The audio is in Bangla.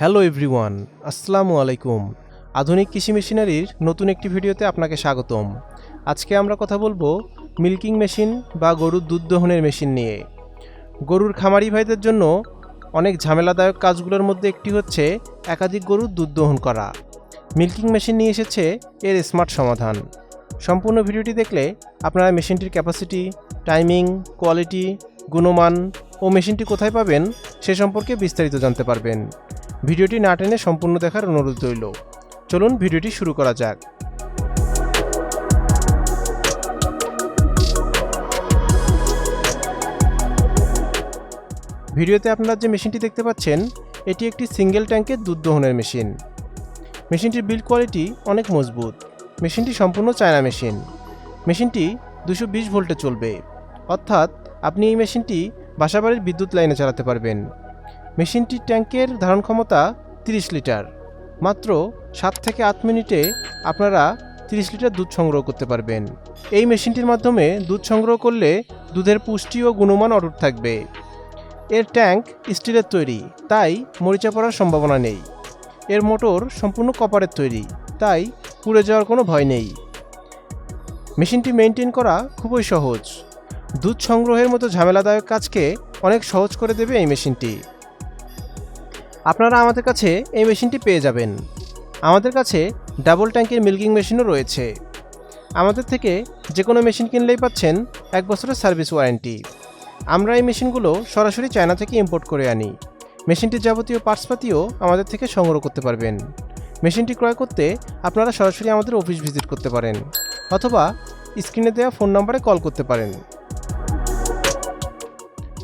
হ্যালো এভরিওয়ান, আসসালামু আলাইকুম। আধুনিক কৃষি মেশিনারির নতুন একটি ভিডিওতে আপনাকে স্বাগতম। আজকে আমরা কথা বলব মিল্কিং মেশিন বা গরুর দুধ দহনের মেশিন নিয়ে। গরুর খামারি ভাইদের জন্য অনেক ঝামেলাদায়ক কাজগুলোর মধ্যে একটি হচ্ছে একাধিক গরুর দুধ দহন করা। মিল্কিং মেশিন নিয়ে এসেছে এর স্মার্ট সমাধান। সম্পূর্ণ ভিডিওটি দেখলে আপনারা মেশিনটির ক্যাপাসিটি, টাইমিং, কোয়ালিটি, গুণমান ও মেশিনটি কোথায় পাবেন সে সম্পর্কে বিস্তারিত জানতে পারবেন। ভিডিওটি না টেনে সম্পূর্ণ দেখার অনুরোধ রইল। চলুন ভিডিওটি শুরু করা যাক। ভিডিওতে আপনারা যে মেশিনটি দেখতে পাচ্ছেন, এটি একটি সিঙ্গেল ট্যাঙ্কের দুধ দহনের মেশিন। মেশিনটির বিল্ড কোয়ালিটি অনেক মজবুত। মেশিনটি সম্পূর্ণ চায়না মেশিন। মেশিনটি দুশো বিশ ভোল্টে চলবে। অর্থাৎ আপনি এই মেশিনটি বাসাবাড়ির বিদ্যুৎ লাইনে চালাতে পারবেন। মেশিনটির ট্যাঙ্কের ধারণ ক্ষমতা 30 লিটার। মাত্র সাত থেকে আট মিনিটে আপনারা 30 লিটার দুধ সংগ্রহ করতে পারবেন। এই মেশিনটির মাধ্যমে দুধ সংগ্রহ করলে দুধের পুষ্টি ও গুণমান অটুট থাকবে। এর ট্যাঙ্ক স্টিলের তৈরি, তাই মরিচা পড়ার সম্ভাবনা নেই। এর মোটর সম্পূর্ণ কপারের তৈরি, তাই পুড়ে যাওয়ার কোনো ভয় নেই। মেশিনটি মেনটেন করা খুবই সহজ। দুধ সংগ্রহের মতো ঝামেলাদায়ক কাজকে অনেক সহজ করে দেবে এই মেশিনটি। আপনারা আমাদের কাছে এই মেশিনটি পেয়ে যাবেন। আমাদের কাছে ডাবল ট্যাঙ্কের মিল্কিং মেশিনও রয়েছে। আমাদের থেকে যে কোনো মেশিন কিনলেই পাচ্ছেন এক বছরের সার্ভিস ওয়ারেন্টি। আমরা এই মেশিনগুলো সরাসরি চায়না থেকে ইম্পোর্ট করে আনি। মেশিনটির যাবতীয় পার্টসপাতিও আমাদের থেকে সংগ্রহ করতে পারবেন। মেশিনটি ক্রয় করতে আপনারা সরাসরি আমাদের অফিস ভিজিট করতে পারেন, অথবা স্ক্রিনে দেওয়া ফোন নম্বরে কল করতে পারেন।